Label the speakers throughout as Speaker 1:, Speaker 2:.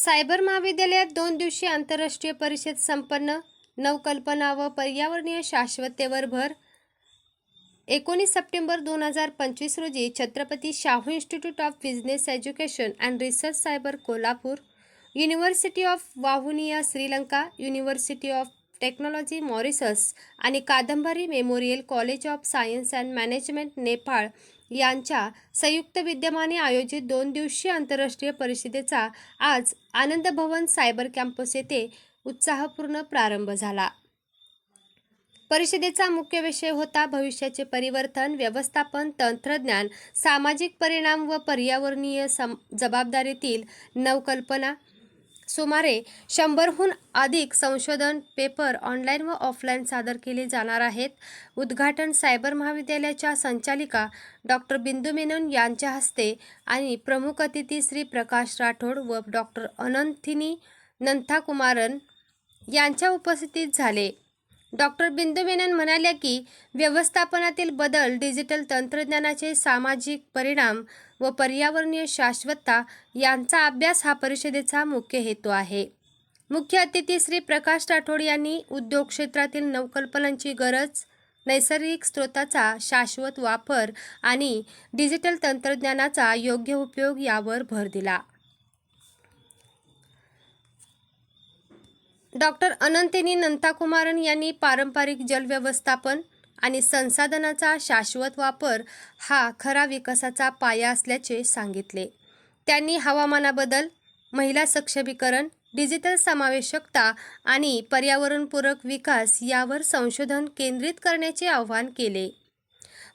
Speaker 1: Cyber महाविद्यालयात दोन दिवसीय आंतरराष्ट्रीय परिषद संपन्न नवकल्पना व पर्यावरणीय शाश्वततेवर भर. एकोणीस सप्टेंबर दोन हजार पंचवीस रोजी Chhatrapati Shahu institute of business education and research cyber Kolhapur university of Vavuniya Sri Lanka university of technology Mauritius आणि Kadambari memorial college of science and management Nepal यांच्या संयुक्त विद्यमाने आयोजित दोन दिवसीय आंतरराष्ट्रीय परिषदेचा आज आनंद भवन सायबर कॅम्पस येथे उत्साहपूर्ण प्रारंभ झाला. परिषदेचा मुख्य विषय होता भविष्याचे परिवर्तन व्यवस्थापन तंत्रज्ञान सामाजिक परिणाम व पर्यावरणीय सम जबाबदारीतील नवकल्पना. सुमारे शंभरहून अधिक संशोधन पेपर ऑनलाईन व ऑफलाईन सादर केले जाणार आहेत. उद्घाटन सायबर महाविद्यालयाच्या संचालिका डॉक्टर बिंदू मेनन यांच्या हस्ते आणि प्रमुख अतिथी श्री प्रकाश राठोड व डॉक्टर अनंथिनी नंथाकुमारन यांच्या उपस्थितीत झाले. डॉक्टर बिंदू मेनन म्हणाल्या की व्यवस्थापनातील बदल डिजिटल तंत्रज्ञानाचे सामाजिक परिणाम व पर्यावरणीय शाश्वतता यांचा अभ्यास हा परिषदेचा मुख्य हेतू आहे. मुख्य अतिथी श्री प्रकाश राठोड यांनी उद्योग क्षेत्रातील नवकल्पनांची गरज नैसर्गिक स्रोताचा शाश्वत वापर आणि डिजिटल तंत्रज्ञानाचा योग्य उपयोग यावर भर दिला. डॉक्टर अनंतिनी नंताकुमारन यांनी पारंपरिक जलव्यवस्थापन आणि संसाधनाचा शाश्वत वापर हा खरा विकासाचा पाया असल्याचे सांगितले. त्यांनी हवामानाबदल महिला सक्षमीकरण डिजिटल समावेशकता आणि पर्यावरणपूरक विकास यावर संशोधन केंद्रित करण्याचे आवाहन केले.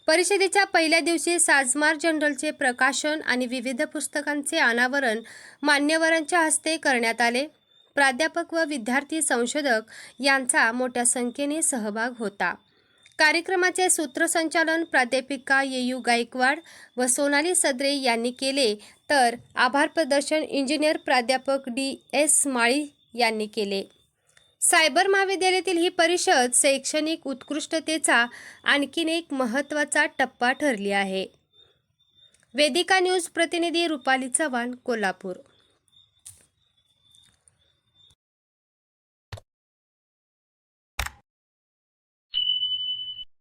Speaker 1: परिषदेच्या पहिल्या दिवशी साजमार जनरलचे प्रकाशन आणि विविध पुस्तकांचे अनावरण मान्यवरांच्या हस्ते करण्यात आले. प्राध्यापक व विद्यार्थी संशोधक यांचा मोठ्या संख्येने सहभाग होता. कार्यक्रमाचे सूत्रसंचालन प्राध्यापिका येयू गायकवाड व सोनाली सदरे यांनी केले. तर आभार प्रदर्शन इंजिनियर प्राध्यापक डी एस माळी यांनी केले. सायबर महाविद्यालयातील ही परिषद शैक्षणिक उत्कृष्टतेचा आणखीन एक महत्त्वाचा टप्पा ठरली आहे. वेदिका न्यूज प्रतिनिधी रुपाली चव्हाण कोल्हापूर.